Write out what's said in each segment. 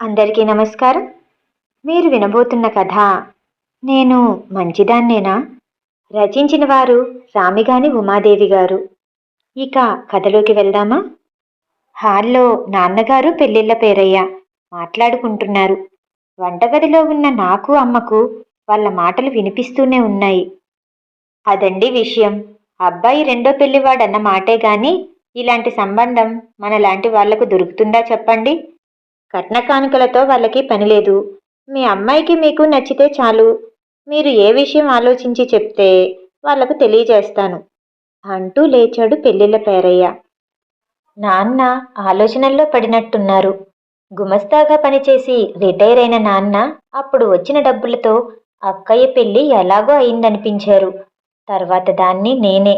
అందరికీ నమస్కారం. మీరు వినబోతున్న కథ నేను మంచిదాన్నేనా? రచించిన వారు రామిగాని ఉమాదేవి గారు. ఇక కథలోకి వెళ్దామా? హాల్లో నాన్నగారు పెళ్ళిళ్ళ పేరయ్య మాట్లాడుకుంటున్నారు. వంటగదిలో ఉన్న నాకు అమ్మకు వాళ్ళ మాటలు వినిపిస్తూనే ఉన్నాయి. అదండి విషయం. అబ్బాయి రెండో పెళ్ళివాడన్న మాటే గాని ఇలాంటి సంబంధం మనలాంటి వాళ్ళకు దొరుకుతుందా చెప్పండి? కట్న కానుకలతో వాళ్ళకి పని లేదు. మీ అమ్మాయికి మీకు నచ్చితే చాలు. మీరు ఏ విషయం ఆలోచించి చెప్తే వాళ్ళకు తెలియజేస్తాను. అంటూ లేచాడు పెళ్ళిళ్ళ పేరయ్య. నాన్న ఆలోచనల్లో పడినట్టున్నారు. గుమస్తాగా పనిచేసి రిటైర్ అయిన నాన్న అప్పుడు వచ్చిన డబ్బులతో అక్కయ్య పెళ్ళి ఎలాగో అయిందనిపించారు. తర్వాత దాన్ని నేనే.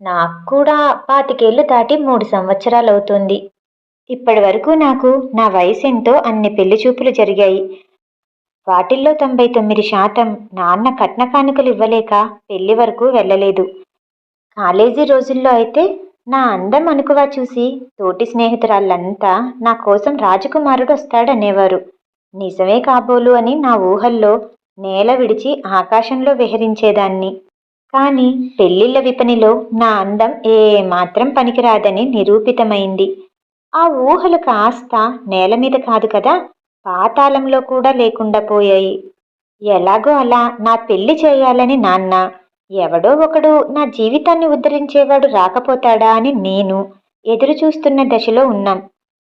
నాకు కూడా పాతికేళ్ళు దాటి మూడు సంవత్సరాలు అవుతుంది ఇప్పటి వరకు నాకు నా వయసు ఎంతో అన్ని పెళ్ళి చూపులు జరిగాయి. వాటిల్లో తొంభై తొమ్మిది శాతం నాన్న కట్న కానుకలు ఇవ్వలేక పెళ్ళి వరకు వెళ్ళలేదు. కాలేజీ రోజుల్లో అయితే నా అందం అనుకువా చూసి తోటి స్నేహితురాళ్ళంతా నా కోసం రాజకుమారుడు వస్తాడనేవారు. నిజమే కాబోలు అని నా ఊహల్లో నేల విడిచి ఆకాశంలో విహరించేదాన్ని. కానీ పెళ్ళిళ్ళ విపణిలో నా అందం ఏ మాత్రం పనికిరాదని నిరూపితమైంది. ఆ ఊహలు కాస్త నేల మీద కాదు కదా పాతాళంలో కూడా లేకుండా పోయాయి. ఎలాగో అలా నా పెళ్ళి చేయాలని నాన్న ఎవడో ఒకడు నా జీవితాన్ని ఉద్ధరించేవాడు రాకపోతాడా అని నేను ఎదురు చూస్తున్న దశలో ఉన్నాం.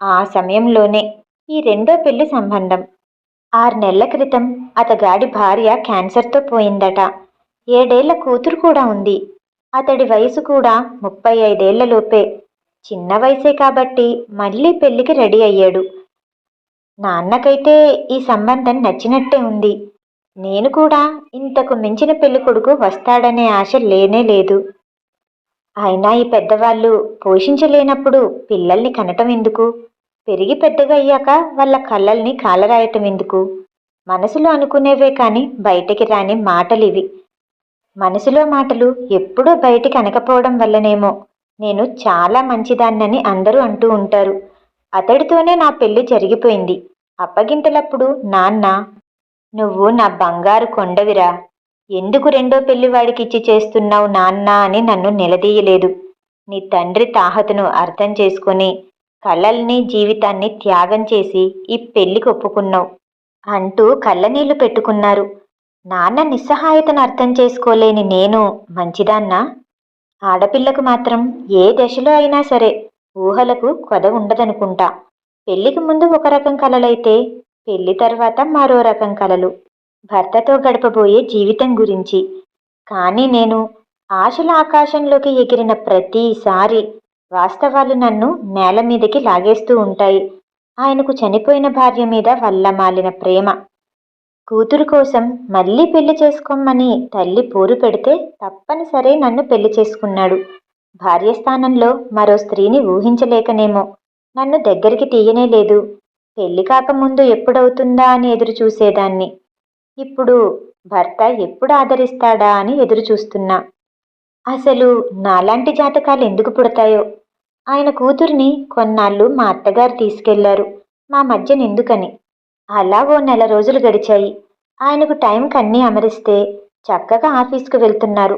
ఆ సమయంలోనే ఈ రెండో పెళ్ళి సంబంధం. ఆరు నెలల క్రితం అతగాడి భార్య క్యాన్సర్తో పోయిందట. ఏడేళ్ళ కూతురు కూడా ఉంది. అతడి వయసు కూడా ముప్పై ఐదేళ్ళలోపే చిన్న వయసే కాబట్టి మళ్ళీ పెళ్ళికి రెడీ అయ్యాడు. నాన్నకైతే ఈ సంబంధం నచ్చినట్టే ఉంది. నేను కూడా ఇంతకు మించిన పెళ్ళి కొడుకు వస్తాడనే ఆశ లేనే లేదు. అయినా ఈ పెద్దవాళ్ళు పోషించలేనప్పుడు పిల్లల్ని కనటం ఎందుకు? పెరిగి పెద్దగా అయ్యాక వాళ్ళ కళ్ళల్ని కాలరాయటం ఎందుకు? మనసులో అనుకునేవే కానీ బయటికి రాని మాటలివి. మనసులో మాటలు ఎప్పుడూ బయటికి అనకపోవడం వల్లనేమో నేను చాలా మంచిదాన్నని అందరూ అంటూ ఉంటారు. అతడితోనే నా పెళ్ళి జరిగిపోయింది. అప్పగింతలప్పుడు నాన్న! నువ్వు నా బంగారు కొండవిరా. ఎందుకు రెండో పెళ్ళి వాడికి ఇచ్చి చేస్తున్నావు నాన్న అని నన్ను నిలదీయలేదు. నీ తండ్రి తాహతను అర్థం చేసుకుని కళల్ని జీవితాన్ని త్యాగం చేసి ఈ పెళ్ళికి ఒప్పుకున్నావు అంటూ కళ్ళనీళ్ళు పెట్టుకున్నారు. నాన్న నిస్సహాయతను అర్థం చేసుకోలేని నేను మంచిదాన్నా? ఆడపిల్లకు మాత్రం ఏ దశలో అయినా సరే ఊహలకు కొద ఉండదనుకుంటా. పెళ్ళికి ముందు ఒక రకం కలలైతే పెళ్ళి తర్వాత మరో రకం కలలు. భర్తతో గడపబోయే జీవితం గురించి. కానీ నేను ఆశల ఆకాశంలోకి ఎగిరిన ప్రతిసారి వాస్తవాలు నన్ను నేల మీదకి లాగేస్తూ ఉంటాయి. ఆయనకు చనిపోయిన భార్య మీద వల్లమాలిన ప్రేమ. కూతురు కోసం మళ్ళీ పెళ్ళి చేసుకోమని తల్లి పోరు పెడితే తప్పనిసరి నన్ను పెళ్ళి చేసుకున్నాడు. భార్యస్థానంలో మరో స్త్రీని ఊహించలేకనేమో. నన్ను దగ్గరికి తీయనే లేదు. పెళ్ళి కాకముందు ఎప్పుడవుతుందా అని ఎదురు చూసేదాన్ని ఇప్పుడు భర్త ఎప్పుడు ఆదరిస్తాడా అని ఎదురు చూస్తున్నా అసలు నాలాంటి జాతకాలు ఎందుకు పుడతాయో? ఆయన కూతుర్ని కొన్నాళ్ళు మా అత్తగారు తీసుకెళ్ళారు. మా మధ్యనెందుకని? అలా ఓ నెల రోజులు గడిచాయి. ఆయనకు టైంకి కన్నీ అమరిస్తే చక్కగా ఆఫీస్కు వెళ్తున్నారు.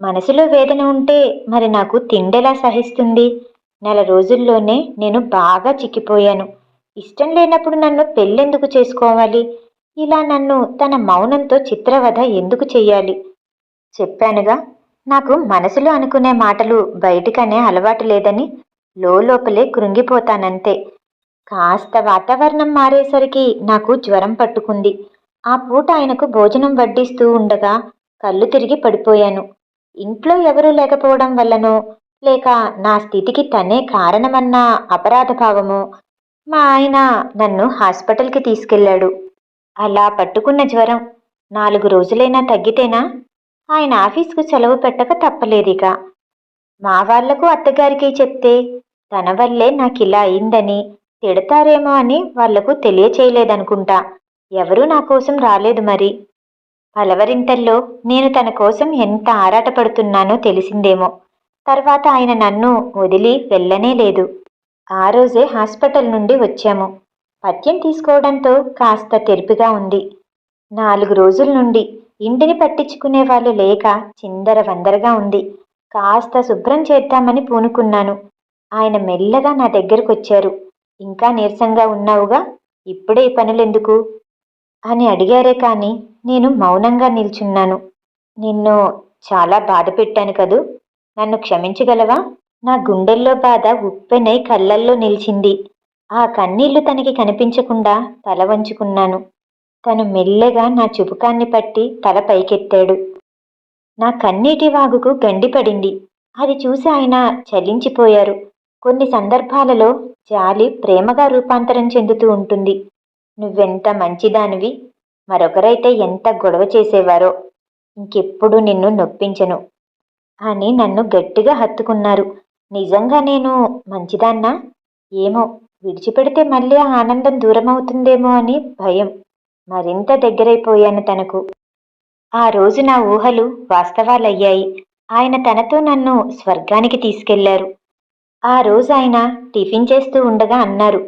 మనసులో వేదన ఉంటే మరి నాకు తిండెలా సహిస్తుంది? నెల రోజుల్లోనే నేను బాగా చిక్కిపోయాను. ఇష్టం లేనప్పుడు నన్ను పెళ్ళెందుకు చేసుకోవాలి? ఇలా నన్ను తన మౌనంతో చిత్రవధ ఎందుకు చెయ్యాలి? చెప్పానుగా నాకు మనసులో అనుకునే మాటలు బయటికనే అలవాటు లేదని లోపలే కృంగిపోతానంతే. కాస్త వాతావరణం మారేసరికి నాకు జ్వరం పట్టుకుంది. ఆ పూట ఆయనకు భోజనం వడ్డిస్తూ ఉండగా కళ్ళు తిరిగి పడిపోయాను. ఇంట్లో ఎవరూ లేకపోవడం వల్లనో లేక నా స్థితికి తనే కారణమన్న అపరాధ భావమో మా ఆయన నన్ను హాస్పిటల్కి తీసుకెళ్ళాడు. అలా పట్టుకున్న జ్వరం నాలుగు రోజులైనా తగ్గితేనా? ఆయన ఆఫీస్కు సెలవు పెట్టక తప్పలేదిక. మా వాళ్ళకు అత్తగారికి చెప్తే తన వల్లే నాకు ఇలా అయిందని తిడతారేమో అని వాళ్ళకు తెలియచేయలేదనుకుంటా. ఎవరూ నా కోసం రాలేదు మరి. పలవరింతల్లో నేను తన కోసం ఎంత ఆరాటపడుతున్నానో తెలిసిందేమో. తర్వాత ఆయన నన్ను వదిలి వెళ్ళనే లేదు. ఆ రోజే హాస్పిటల్ నుండి వచ్చాము. పథ్యం తీసుకోవడంతో కాస్త తెరిపిగా ఉంది. నాలుగు రోజుల నుండి ఇంటిని పట్టించుకునే వాళ్ళు లేక చిందర వందరగా ఉంది. కాస్త శుభ్రం చేద్దామని పూనుకున్నాను. ఆయన మెల్లగా నా దగ్గరకు వచ్చారు ఇంకా నీరసంగా ఉన్నావుగా? ఇప్పుడే ఈ పనులెందుకు? అని అడిగారే కానీ నేను మౌనంగా నిల్చున్నాను. నిన్ను చాలా బాధ పెట్టాను కదూ? నన్ను క్షమించగలవా? నా గుండెల్లో బాధ ఉప్పెనై కళ్ళల్లో నిలిచింది. ఆ కన్నీళ్ళు తనకి కనిపించకుండా తల వంచుకున్నాను. తను మెల్లగా నా చుబుకాన్ని పట్టి తల పైకెత్తాడు. నా కన్నీటి వాగుకు గండిపడింది. అది చూసి ఆయన చలించిపోయారు. కొన్ని సందర్భాలలో జాలి ప్రేమగా రూపాంతరం చెందుతూ ఉంటుంది. నువ్వెంత మంచిదానివి మరొకరైతే ఎంత గొడవ చేసేవారో ఇంకెప్పుడు నిన్ను నొప్పించను అని నన్ను గట్టిగా హత్తుకున్నారు. నిజంగా నేను మంచిదాన్నా? ఏమో విడిచిపెడితే మళ్ళీ ఆ ఆనందం దూరమవుతుందేమో అని భయం. మరింత దగ్గరైపోయాను తనకు. ఆ రోజు నా ఊహలు వాస్తవాలయ్యాయి. ఆయన తనతో నన్ను స్వర్గానికి తీసుకెళ్ళారు. ఆ రోజు ఆయన టిఫిన్ చేస్తూ ఉండగా అన్నారు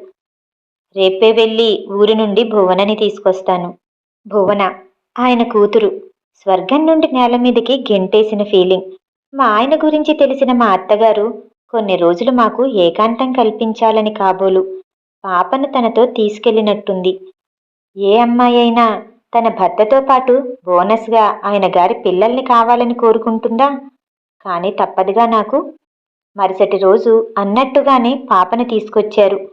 రేపే వెళ్ళి ఊరి నుండి భువనని తీసుకొస్తాను. భువన ఆయన కూతురు. స్వర్గం నుండి నేల మీదకి గెంటేసిన ఫీలింగ్ మా ఆయన గురించి తెలిసిన మా అత్తగారు కొన్ని రోజులు మాకు ఏకాంతం కల్పించాలని కాబోలు. పాపను తనతో తీసుకెళ్ళినట్టుంది. ఏ అమ్మాయి అయినా తన భర్తతో పాటు బోనస్గా ఆయన గారి పిల్లల్ని కావాలని కోరుకుంటుందా? కానీ తప్పదుగా నాకు మరుసటి రోజు అన్నట్టుగానే పాపను తీసుకొచ్చారు.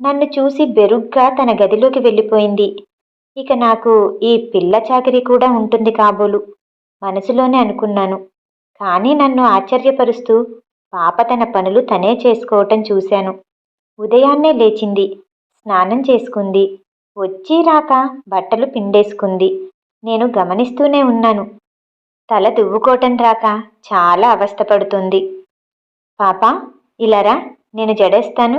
నన్ను చూసి బెరుగ్గా తన గదిలోకి వెళ్ళిపోయింది. ఇక నాకు ఈ పిల్ల చాకరీ కూడా ఉంటుంది కాబోలు. మనసులోనే అనుకున్నాను. కానీ నన్ను ఆశ్చర్యపరుస్తూ పాప తన పనులు తనే చేసుకోవటం చూశాను. ఉదయాన్నే లేచింది. స్నానం చేసుకుంది. వచ్చి రాక బట్టలు పిండేసుకుంది. నేను గమనిస్తూనే ఉన్నాను. తల దువ్వుకోవటం రాక చాలా అవస్థపడుతుంది. పాప ఇలారా నేను జడేస్తాను.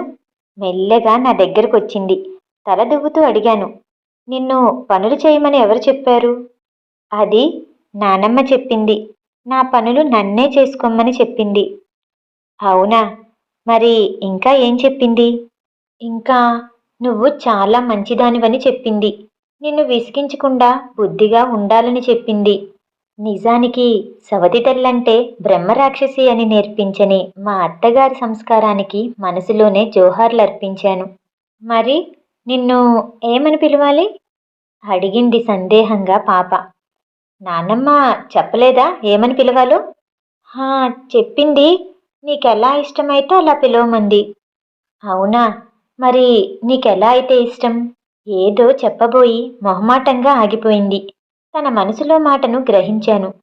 మెల్లగా నా దగ్గరకు వచ్చింది తల దువ్వుతూ అడిగాను. నిన్ను పనులు చేయమని ఎవరు చెప్పారు? అది నానమ్మ చెప్పింది. నా పనులు నన్నే చేసుకోమని చెప్పింది. అవునా? మరి ఇంకా ఏం చెప్పింది? ఇంకా నువ్వు చాలా మంచిదానివని చెప్పింది. నిన్ను విసిగించకుండా బుద్ధిగా ఉండాలని చెప్పింది. నిజానికి సవతి తల్లంటే బ్రహ్మరాక్షసి అని నేర్పించని మా అత్తగారి సంస్కారానికి మనసులోనే జోహార్లు అర్పించాను మరి నిన్ను ఏమని పిలవాలి? అడిగింది సందేహంగా పాప. నాన్నమ్మ చెప్పలేదా ఏమని పిలవాలో? హా చెప్పింది నీకెలా ఇష్టమైతే అలా పిలవమంది. అవునా మరి నీకెలా అయితే ఇష్టం? ఏదో చెప్పబోయి మొహమాటంగా ఆగిపోయింది. తన మనసులో మాటను గ్రహించాను.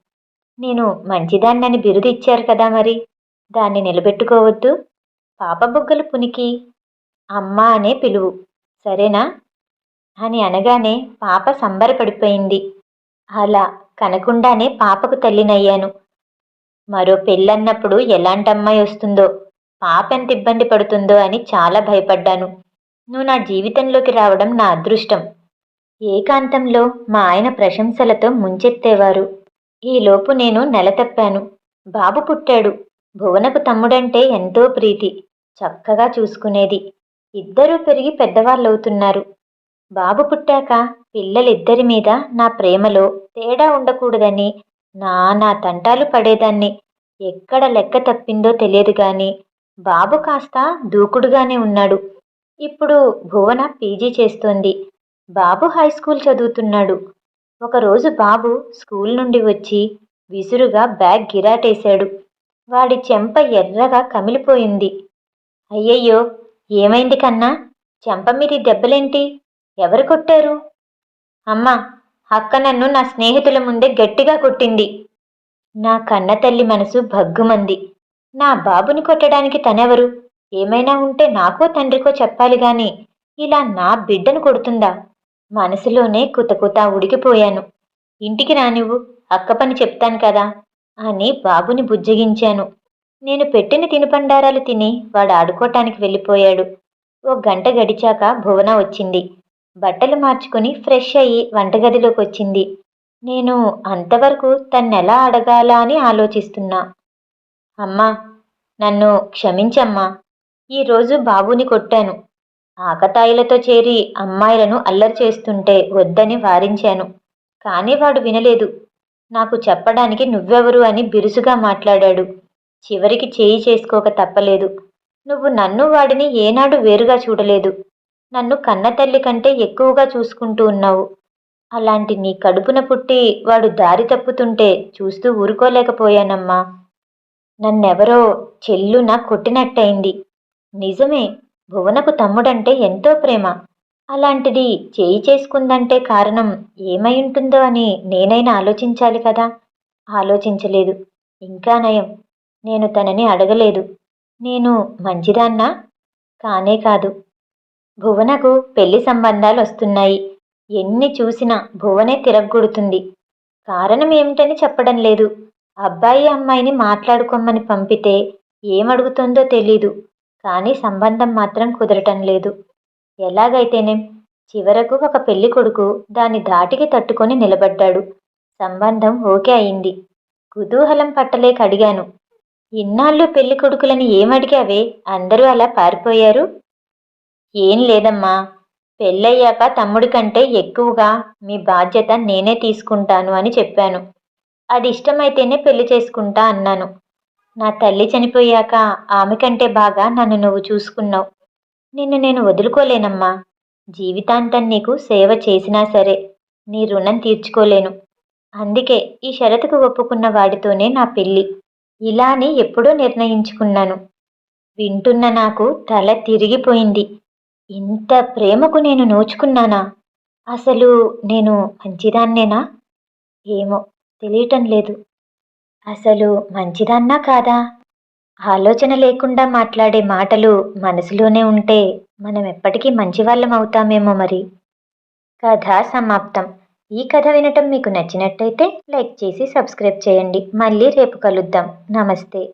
నేను మంచిదాన్నని బిరుదు ఇచ్చారు కదా మరి దాన్ని నిలబెట్టుకోవద్దు. పాప బుగ్గలు పునికి అమ్మ అనే పిలువు సరేనా అని అనగానే పాప సంబరపడిపోయింది. అలా కనకుండానే పాపకు తల్లినయ్యాను. మరో పెళ్ళన్నప్పుడు ఎలాంటి అమ్మాయి వస్తుందో పాప ఎంత ఇబ్బంది పడుతుందో అని చాలా భయపడ్డాను. నువ్వు నా జీవితంలోకి రావడం నా అదృష్టం. ఏకాంతంలో మా ఆయన ప్రశంసలతో ముంచెత్తేవారు. ఈలోపు నేను నెల తప్పాను. బాబు పుట్టాడు. భువనకు తమ్ముడంటే ఎంతో ప్రీతి. చక్కగా చూసుకునేది. ఇద్దరూ పెరిగి పెద్దవాళ్ళవుతున్నారు. బాబు పుట్టాక పిల్లలిద్దరి మీద నా ప్రేమలో తేడా ఉండకూడదని నా నా తంటాలు పడేదాన్ని ఎక్కడ లెక్క తప్పిందో తెలియదు గాని బాబు కాస్త దూకుడుగానే ఉన్నాడు. ఇప్పుడు భువన పీజీ చేస్తోంది. బాబు హై స్కూల్ చదువుతున్నాడు. ఒకరోజు బాబు స్కూల్ నుండి వచ్చి విసురుగా బ్యాగ్ గిరాటేశాడు. వాడి చెంప ఎర్రగా కమిలిపోయింది. అయ్యయ్యో ఏమైంది కన్నా? చెంప మీది దెబ్బలేంటి? ఎవరు కొట్టారు? అమ్మా అక్క నన్ను నా స్నేహితుల ముందే గట్టిగా కొట్టింది. నా కన్న తల్లి మనసు భగ్గుమంది. నా బాబుని కొట్టడానికి తనెవరు? ఏమైనా ఉంటే నాకో తండ్రికో చెప్పాలి గాని ఇలా నా బిడ్డను కొడుతుందా? మనసులోనే కుతకుత ఉడికిపోయాను. ఇంటికి రానివ్వు అక్క పని చెప్తాను కదా అని బాబుని బుజ్జగించాను. నేను పెట్టిన తినుపండారాలు తిని వాడు ఆడుకోటానికి వెళ్ళిపోయాడు. ఓ గంట గడిచాక భువన వచ్చింది. బట్టలు మార్చుకుని ఫ్రెష్ అయ్యి వంటగదిలోకి వచ్చింది. నేను అంతవరకు తన్నెలా అడగాలా అని ఆలోచిస్తున్నా. అమ్మా నన్ను క్షమించమ్మా. ఈరోజు బాబుని కొట్టాను. ఆకతాయిలతో చేరి అమ్మాయిలను అల్లరి చేస్తుంటే వద్దని వారించాను. కానీ వాడు వినలేదు. నాకు చెప్పడానికి నువ్వెవరు అని బిరుసుగా మాట్లాడాడు. చివరికి చేయి చేసుకోక తప్పలేదు. నువ్వు నన్ను వాడిని ఏనాడు వేరుగా చూడలేదు. నన్ను కన్నతల్లి కంటే ఎక్కువగా చూసుకుంటూ ఉన్నావు. అలాంటి నీ కడుపున పుట్టి వాడు దారి తప్పుతుంటే చూస్తూ ఊరుకోలేకపోయానమ్మా. నన్నెవరో చెల్లున కొట్టినట్టయింది. నిజమే భువనకు తమ్ముడంటే ఎంతో ప్రేమ. అలాంటిది చేయి చేసుకుందంటే కారణం ఏమై ఉంటుందో అని నేనైనా ఆలోచించాలి కదా? ఆలోచించలేదు. ఇంకా నయం. నేను తనని అడగలేదు. నేను మంచిదాన్నా? కానే కాదు. భువనకు పెళ్ళి సంబంధాలు వస్తున్నాయి. ఎన్ని చూసినా భువనే తిరగొడుతుంది. కారణం ఏమిటని చెప్పడం లేదు. అబ్బాయి అమ్మాయిని మాట్లాడుకోమని పంపితే ఏమడుగుతుందో తెలీదు. కానీ సంబంధం మాత్రం కుదరటం లేదు. ఎలాగైతేనేం చివరకు ఒక పెళ్ళి కొడుకు దాని ధాటికి తట్టుకొని నిలబడ్డాడు. సంబంధం ఓకే అయింది. కుతూహలం పట్టలేక అడిగాను. ఇన్నాళ్ళు పెళ్ళి కొడుకులని ఏమడిగావే? అందరూ అలా పారిపోయారు? ఏం లేదమ్మా. పెళ్ళయ్యాక తమ్ముడి కంటే ఎక్కువగా మీ బాధ్యత నేనే తీసుకుంటాను అని చెప్పాను. అది ఇష్టమైతేనే పెళ్ళి చేసుకుంటా అన్నాను. నా తల్లి చనిపోయాక ఆమె కంటే బాగా నన్ను నువ్వు చూసుకున్నావు. నిన్ను నేను వదులుకోలేనమ్మా. జీవితాంతం నీకు సేవ చేసినా సరే నీ రుణం తీర్చుకోలేను. అందుకే ఈ షరతుకు ఒప్పుకున్న వాడితోనే నా పెళ్ళి. ఇలా అని ఎప్పుడో నిర్ణయించుకున్నాను. వింటున్న నాకు తల తిరిగిపోయింది. ఇంత ప్రేమకు నేను నోచుకున్నానా? అసలు నేను మంచిదాన్నేనా? ఏమో తెలియటం లేదు. అసలు మంచిదన్నా కాదా? ఆలోచన లేకుండా మాట్లాడే మాటలు మనసులోనే ఉంటే మనం ఎప్పటికీ మంచివాళ్ళం అవుతామేమో మరి. కథ సమాప్తం. ఈ కథ వినటం మీకు నచ్చినట్టయితే లైక్ చేసి సబ్స్క్రైబ్ చేయండి. మళ్ళీ రేపు కలుద్దాం. నమస్తే.